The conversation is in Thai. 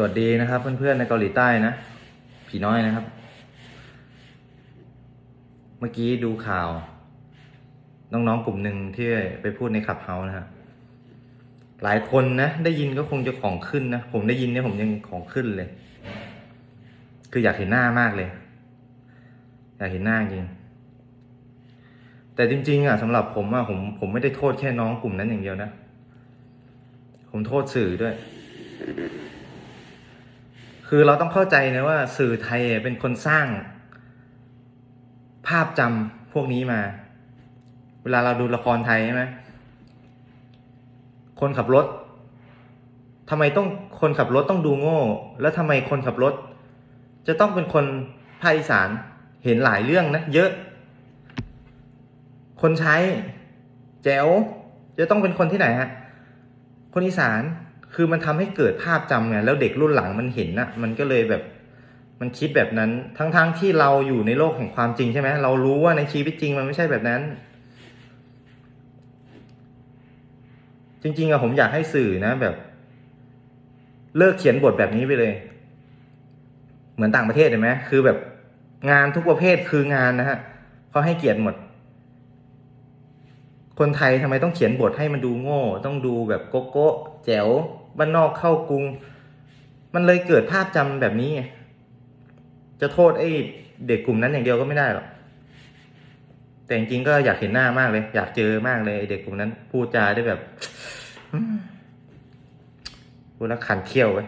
สวัสดีนะครับเพื่อนๆในเกาหลีใต้นะ ผีน้อยนะครับ เมื่อกี้ดูข่าว น้องๆกลุ่มหนึ่งที่ไปพูดในขับเฮานะฮะหลายคนนะได้ยินก็คงจะของขึ้นนะผมได้ยินเนี่ยผมยังของขึ้นเลย คืออยากเห็นหน้ามากเลย อยากเห็นหน้าจริง แต่จริง ๆอะสำหรับผมอะผมผมไม่ได้โทษแค่น้องกลุ่มนั้นอย่างเดียวนะ ผมโทษสื่อด้วย คือเราต้องเข้าใจนะว่าสื่อไทยเป็นคนสร้าง ภาพจำพวกนี้มา เวลาเราดูละครไทยใช่ไหมคนขับรถทำไมต้องคนขับรถต้องดูโง่ แล้วทำไมคนขับรถ จะต้องเป็นคนภาคอีสานเห็นหลายเรื่องนะเยอะ คนใช้แจ๋วจะต้องเป็นคนที่ไหนฮะ คนอีสาน คือมันทำให้เกิดภาพจำไงแล้วเด็กรุ่นหลังมันเห็นนะมันก็เลยแบบมันคิดแบบนั้น ทั้งๆทที่เราอยู่ในโลกแห่งความจริงใช่ไหมเรารู้ว่าในชีวิตจริงมันไม่ใช่แบบนั้น จริงๆอะผมอยากให้สื่อนะแบบ เลิกเขียนบทแบบนี้ไปเลย เหมือนต่างประเทศเห็นไหมคือแบบงานทุกประเภทคืองานนะฮะเขาให้เกียรติหมด คนไทยทำไมต้องเขียนบทให้มันดูโง่ ต้องดูแบบโกโก้แจ๋ว บ้านนอกเข้ากรุง มันเลยเกิดภาพจำแบบนี้ไงจะโทษไอ้เด็กกลุ่มนั้นอย่างเดียวก็ไม่ได้หรอกแต่จริงๆก็อยากเห็นหน้ามากเลย อยากเจอมากเลยเด็กกลุ่มนั้นพูดจาได้แบบพูดแล้วขันเขี้ยวไว้ย